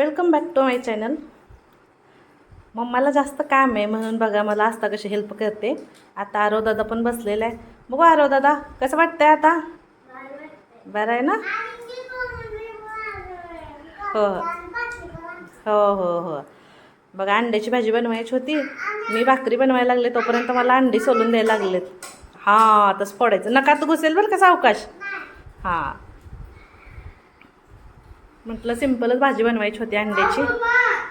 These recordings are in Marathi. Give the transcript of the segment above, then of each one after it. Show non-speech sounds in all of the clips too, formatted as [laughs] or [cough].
Welcome back to my channel मम्माला जास्त काम आहे म्हणून बघा मला आस्था कशी हेल्प करते. आता आरव दादा पण बसलेला आहे. बघू आरव दादा कसं वाटतंय आता? बरं आहे ना? हो हो हो हो. बघा अंड्याची भाजी बनवायची होती. मी भाकरी बनवायला लागले तोपर्यंत मला अंडी सोलून द्यायला लागलेत. हां तसं फोडायचं. तू घुसेल बरं का सावकाश? हां. म्हटलं सिम्पलच भाजी बनवायची होती अंड्याची.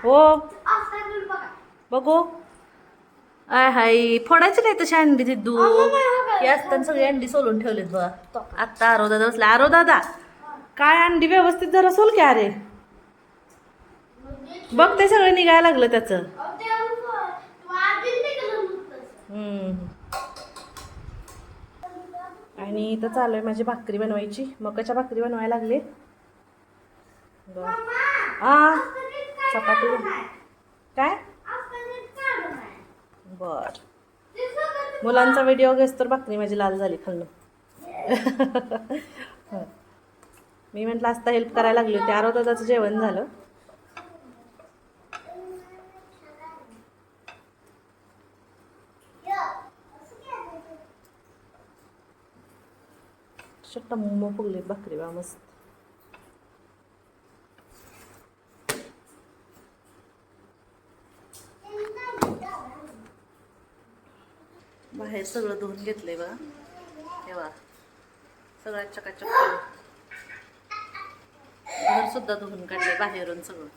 हो. बघू. आय हाय फोडायची नाही तशी अंडी दिदू. हे असताना सगळी अंडी सोलून ठेवलीत बघा. आत्ता आरो दादा बसला आरो दादा काय अंडी व्यवस्थित जरा सोल की अरे. बघ ते सगळं निघायला लागलं त्याचं. आणि इथं चालू आहे माझी भाकरी बनवायची. मकाच्या भाकरी बनवायला लागले. आ? चपाती काय? बर. मुलांचा व्हिडिओ घेस तर भाकरी माझी लाल झाली खाल्लं. [laughs] मी म्हटलं असता हेल्प करायला लागली होती. आरो दादाचं जेवण झालं. शट्ट मोमो फुगले भाकरी बा मस्त. बाहेर सगळं धुवून घेतलंय बघा. तेव्हा सगळं चकाचक. घर सुद्धा धुवून काढले बाहेरून सगळं.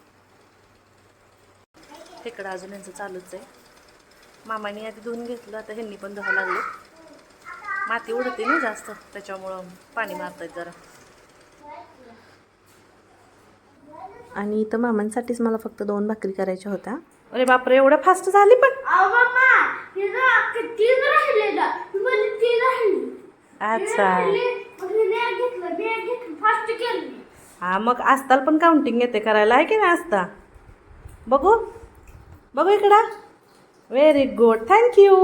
तिकडं अजून यांचं चालूच आहे. मामाने आधी धुवून घेतलं आता ह्यांनी पण धुवा लागले. माती उडते ना जास्त त्याच्यामुळं पाणी मारतात जरा. आणि इथं मामांसाठीच मला फक्त दोन भाकरी करायच्या होत्या. अरे बापरे एवढ्या फास्ट झाली पण. अच्छा. हा मग आस्ताल पण काउंटिंग येते करायला आहे की नाही आस्ता बघू. बघू इकडं. Very good. थँक्यू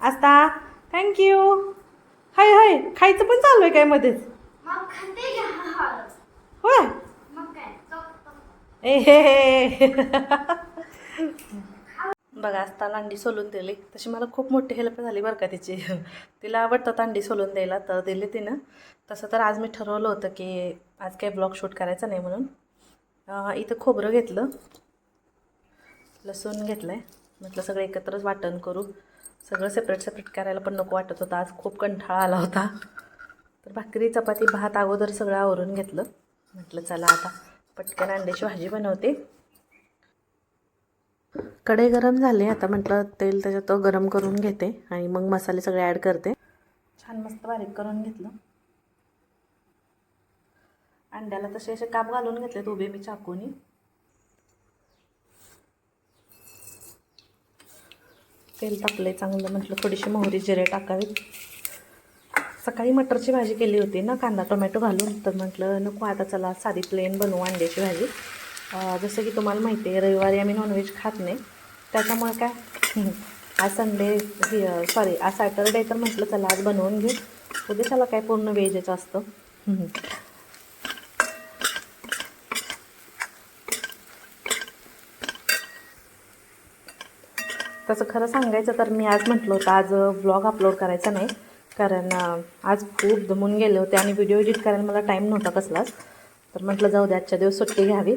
आस्ता थँक्यू हाय हाय खायचं पण चालू आहे काय मध्येच? होय? ए [laughs] हे बघा असताना अंडी सोलून दिली. तशी मला खूप मोठी हेल्प झाली बरं का तिची. तिला आवडतात अंडी सोलून द्यायला तर दिली तिनं. तसं तर आज मी ठरवलं होतं की आज काही ब्लॉग शूट करायचा नाही म्हणून. इथं खोबरं घेतलं. लसूण घेतलं आहे म्हटलं सगळं एकत्रच वाटण करू. सगळं सेपरेट सेपरेट करायला पण नको वाटत होतं. आज खूप कंठाळा आला होता. तर भाकरी चपाती भात अगोदर सगळं आवरून घेतलं. म्हटलं चला आता. पटकन अंड्याची भाजी बनवते. कढई गरम झाले आता म्हटलं तेल त्याच्यात तो गरम करून घेते आणि मग मसाले सगळे ॲड करते. छान मस्त बारीक करून घेतलं. अंड्याला तसे असे काप घालून घेतलेत उभे मी चाकूनी. तेल टाकले चांगलं म्हटलं थोडीशी मोहरी जिरे टाकावीत. सकाळी मटरची भाजी केली होती ना कांदा टोमॅटो घालून. तर म्हटलं नको आता चला साधी प्लेन बनवू अंड्याची भाजी. जसं की तुम्हाला माहिती आहे रविवारी आम्ही नॉनव्हेज खात नाही. त्याच्यामुळे काय? [clears throat] आज संडे सॉरी आज सॅटरडे तर म्हटलं चला आज बनवून घेऊ. उद्या चला काय पूर्ण व्हेजच असतं. [laughs] तसं खरं सांगायचं तर मी आज म्हटलं होतं आज ब्लॉग अपलोड करायचा नाही. कारण आज खूप दमून गेले होते आणि व्हिडिओ एडिट करायला मला टाईम नव्हता कसलाच तर म्हटलं जाऊ दे आजच्या दिवस सुट्टी घ्यावी.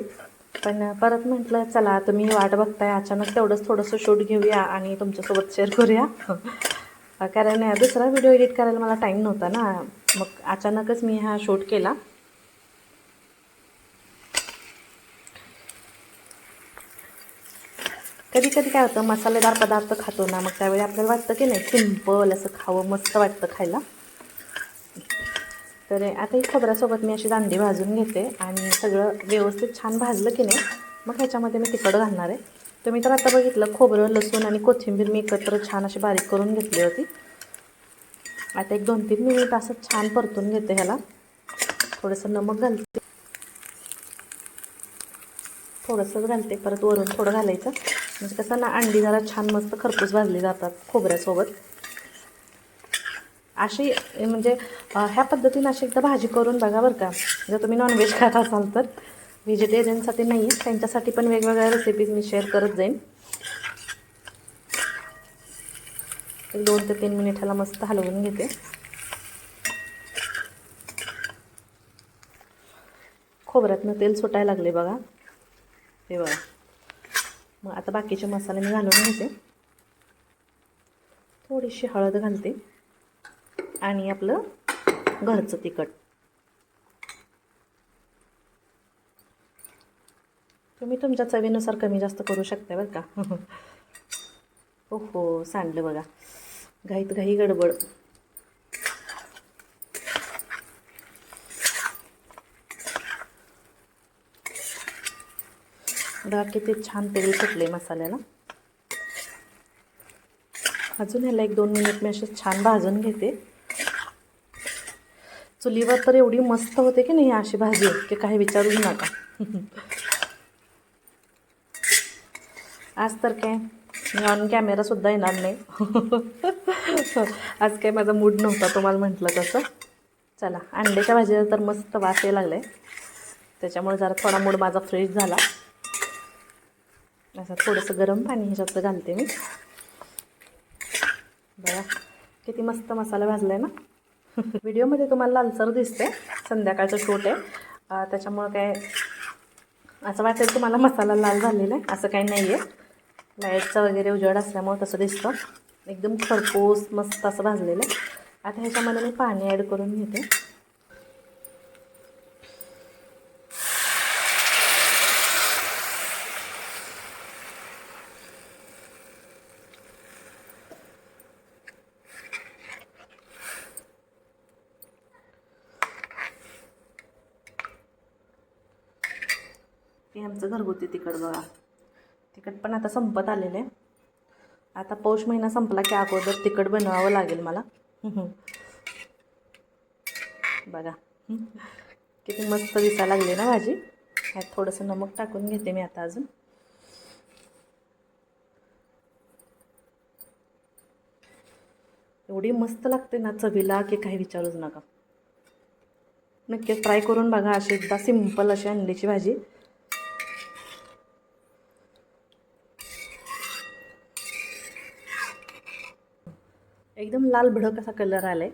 पण परत म्हटलं चला तुम्ही वाट बघताय अचानक तेवढंच थोडंसं शूट घेऊया आणि तुमच्यासोबत शेअर करूया. [laughs] कारण दुसरा व्हिडिओ एडिट करायला मला टाईम नव्हता ना. मग अचानकच मी हा शूट केला. कधी कधी काय होतं मसालेदार पदार्थ खातो ना मग त्यावेळी आपल्याला वाटतं की नाही सिंपल असं खावं मस्त वाटतं खायला. तर आता ही खोबऱ्यासोबत मी अशी दांडी भाजून घेते आणि सगळं व्यवस्थित छान भाजलं की नाही मग ह्याच्यामध्ये मी तिखट घालणार आहे. तर मी तर आता बघितलं खोबरं लसूण आणि कोथिंबीर मी एकत्र छान अशी बारीक करून घेतली होती. आता एक दोन तीन मिनिट असं छान परतून घेते ह्याला. थोडंसं नमक घालते. थोडंसंच घालते परत वरून थोडं घालायचं. म्हणजे कसं ना अंडी जरा छान मस्त खरपूस भाजली जातात खोबऱ्यासोबत. अशी म्हणजे ह्या पद्धतीने अशी एकदा भाजी करून बघा बरं का. जर तुम्ही नॉनव्हेज खात असाल तर. व्हेजिटेरियनसाठी नाही त्यांच्यासाठी पण वेगवेगळ्या रेसिपीज मी शेअर करत जाईन. एक दोन ते तीन मिनिटाला मस्त हलवून घेते. खोबऱ्यातनं तेल सुटायला लागले बघा. हे बघा. मग आता बाकीचे मसाले मी घालून घेते. थोडीशी हळद घालते. आणि आपलं घरचं तिखट. तुम्ही तुमच्या चवीनुसार कमी जास्त करू शकता बरं का. [laughs] हो हो सांडलं बघा. घाईत घाई गडबड. बघा किती छान तेल सुटले मसाल्याला. अजून ह्याला एक दोन मिनिट मी असे छान भाजून घेते. चुलीवर तर एवढी मस्त होते की नाही अशी भाजी की काही विचारूच नका. आज तर काय? मी ऑन कॅमेरासुद्धा येणार नाही. आज काय माझा मूड नव्हता तुम्हाला म्हटलं तसं. चला अंड्याच्या भाजीला तर मस्त वास यायला लागला आहे त्याच्यामुळे जरा थोडा मूड माझा फ्रेश झाला. असं थोडंसं गरम पाणी ह्याच्यात घालते मी. बघा किती मस्त मसाला भाजला आहे ना. व्हिडिओमध्ये तुम्हाला लालसर दिसते संध्याकाळचं शूट आहे. त्याच्यामुळं काय असं वाटेल तुम्हाला मसाला लाल झालेला आहे. असं काही नाही आहे लाईटचा वगैरे उजेड असल्यामुळं तसं दिसतं. एकदम खरपूस मस्त असं भाजलेलं आहे. आता ह्याच्यामध्ये मी पाणी ॲड करून घेते. हे आमचं घरगुती तिखट बघा. तिखट पण आता संपत आलेलं. आहे आता पौष महिना संपला की अगोदर तिखट बनवावं लागेल मला. बघा. किती मस्त दिसायला लागली ना भाजी ह्यात थोडंसं नमक टाकून घेते मी आता अजून. एवढी मस्त लागते ना चवीला की काही विचारूच नका. नक्कीच ट्राय करून बघा अशी एकदा सिंपल अशी अंडीची भाजी. एकदम लाल भडक असा कलर आला आहे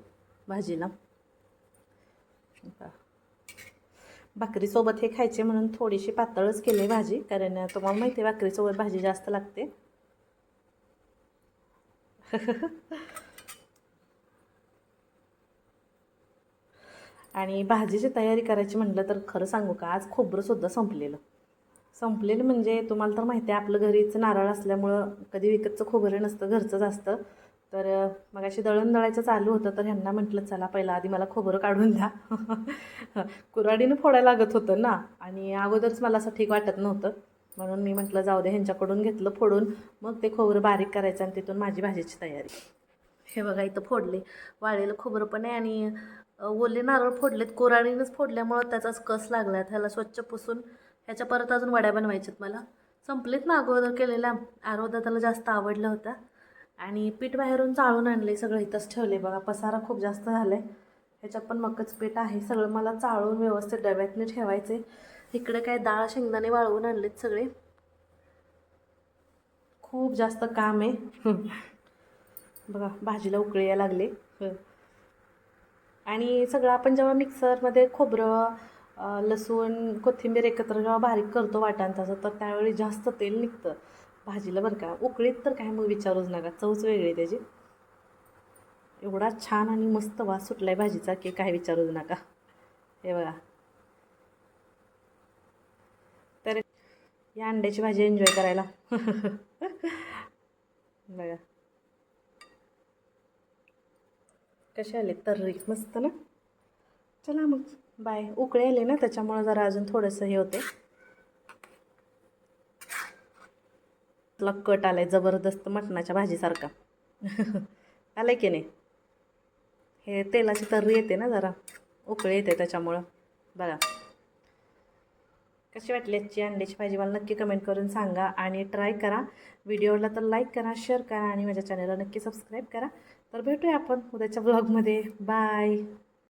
भाजीला. भाकरीसोबत हे खायचे म्हणून थोडीशी पातळच केली भाजी कारण तुम्हाला माहिती आहे भाकरीसोबत भाजी जास्त लागते. आणि भाजीची तयारी करायची म्हटलं तर खरं सांगू का आज खोबरंसुद्धा संपलेलं. संपलेलं म्हणजे तुम्हाला तर माहिती आहे आपलं घरीच नारळ असल्यामुळं कधी विकतचं खोबरं नसतं घरचंच असतं तर मग अशी दळण दळायचं चालू होतं तर ह्यांना म्हटलं चला पहिला आधी मला खोबरं काढून द्या. [laughs] कुराडीनं फोडायला लागत होतं ना आणि अगोदरच मला असं ठीक वाटत नव्हतं. म्हणून मी म्हटलं जाऊ दे ह्यांच्याकडून घेतलं फोडून मग ते खोबरं बारीक करायचं आणि तिथून माझी भाजीची तयारी. हे बघा इथं फोडले. वाळलेलं खोबरं पण आहे आणि ओले नारळ फोडलेत. कोराडीनंच फोडल्यामुळं त्याचाच कस लागला ह्याला स्वच्छ पुसून ह्याच्या परत अजून वड्या बनवायच्यात मला. संपलेत ना अगोदर केलेल्या. आरोदा त्याला जास्त आवडलं होता आणि पीठ बाहेरून चाळून आणले सगळं इथंच ठेवले बघा. पसारा खूप जास्त झाला आहे ह्याच्यात पण मकच पीठ आहे. सगळं मला चाळून व्यवस्थित डब्यातने ठेवायचे इकडे काय डाळ शेंगदाणे वाळवून आणलेत सगळे. खूप जास्त काम आहे. [laughs] बघा भाजीला उकळी यायला लागले. आणि सगळं आपण जेव्हा मिक्सरमध्ये खोबरं लसूण कोथिंबीर एकत्र जेव्हा बारीक करतो वाटांचा तर त्यावेळी जास्त तेल निघतं. भाजीला बरं का उकळीत तर काय मग विचारूच नका चवच वेगळी त्याची. एवढा छान आणि मस्त वास सुटला आहे भाजीचा की काय विचारूच नका. हे बघा. तर या अंड्याची भाजी एन्जॉय करायला. [laughs] बघा. कसे आले? तर्री. मस्त ना? चला मग. बाय. उकळे आले ना त्याच्यामुळं जरा अजून थोडंसं हे होते तुला कट आलाय जबरदस्त मटणाच्या भाजीसारखा. [laughs] आलाय की नाही? हे तेलाची तर्री येते ना जरा. उकळी येते त्याच्यामुळं. बघा. कशी वाटली आजची अंड्याची भाजी? मला नक्की कमेंट करून सांगा आणि ट्राय करा. व्हिडिओला तर लाईक करा शेअर करा आणि माझ्या चॅनलला नक्की सबस्क्राईब करा. तर भेटूया आपण उद्याच्या ब्लॉगमध्ये बाय